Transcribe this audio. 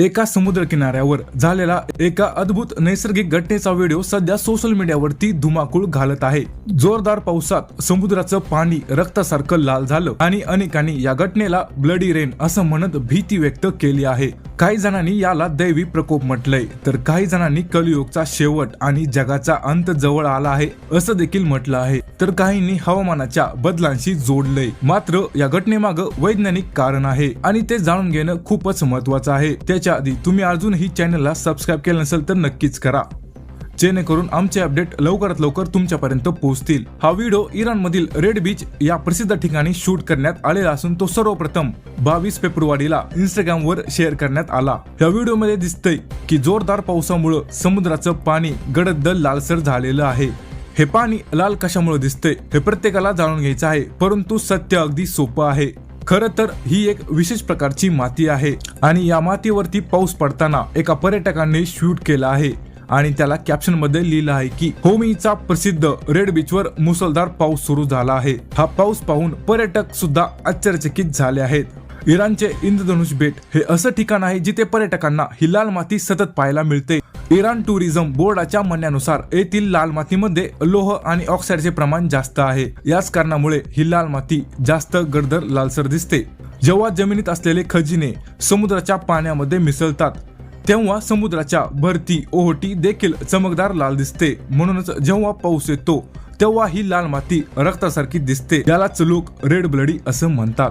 एका समुद्र किनाऱ्यावर झालेला एका अद्भुत नैसर्गिक घटनेचा व्हिडिओ सध्या सोशल मीडियावरती धुमाकूळ घालत आहे. जोरदार पावसात समुद्राचं पाणी रक्तासारखं लाल झालं आणि अनेकांनी या घटनेला ब्लडी रेन असं म्हणत भीती व्यक्त केली आहे. काही जणांनी याला दैवी प्रकोप म्हटलंय. तर काही जणांनी कलियुगचा शेवट आणि जगाचा अंत जवळ आला आहे असं देखील म्हटलं आहे. तर काहींनी हवामानाच्या बदलांशी जोडलंय. मात्र या घटनेमागं वैज्ञानिक कारण आहे आणि ते जाणून घेणं खूपच महत्वाचं आहे. त्याच्या आधी तुम्ही अजूनही चॅनलला सबस्क्राईब केलं नसेल तर नक्कीच करा. जेणेकरून आमचे अपडेट लवकरात लवकर तुमच्यापर्यंत पोहोचतील. हा व्हिडिओ इराण मधील रेड बीच या प्रसिद्ध ठिकाणी शूट करण्यात आलेला असून तो सर्वप्रथम बावीस फेब्रुवारीला इंस्टाग्राम वर शेअर करण्यात आला. या व्हिडिओमध्ये दिसतंय की जोरदार पावसामुळे समुद्राचं पाणी गडद लालसर झालेलं आहे. हे पाणी लाल कशामुळे दिसतंय हे प्रत्येकाला जाणून घ्यायचं आहे परंतु सत्य अगदी सोपं आहे. खरं तर ही एक विशेष प्रकारची माती आहे आणि या मातीवरती पाऊस पडताना एका पर्यटकाने शूट केला आहे. आणि त्याला कॅप्शनमध्ये लिहिलं आहे की होमीचा प्रसिद्ध रेड बीच वर मुसळधार पाऊस सुरू झाला आहे. हा पाऊस पाहून पर्यटक सुद्धा आश्चर्यचकित झाले आहेत. इराणचे इंद्रधनुष बेट हे असं ठिकाण आहे जिथे पर्यटकांना ही लाल माती सतत पाहायला मिळते. इराण टुरिझम बोर्डाच्या म्हणण्यानुसार येथील लाल मातीमध्ये लोह आणि ऑक्साईडचे प्रमाण जास्त आहे. याच कारणामुळे ही लाल माती जास्त गडदर लालसर दिसते. जेव्हा जमिनीत असलेले खजिने समुद्राच्या पाण्यामध्ये मिसळतात तेव्हा समुद्राच्या भरती ओहोटी देखील चमकदार लाल दिसते. म्हणूनच जेव्हा पाऊस येतो तेव्हा ही लाल माती रक्तासारखी दिसते. यालाच लोक रेड ब्लडी असं म्हणतात.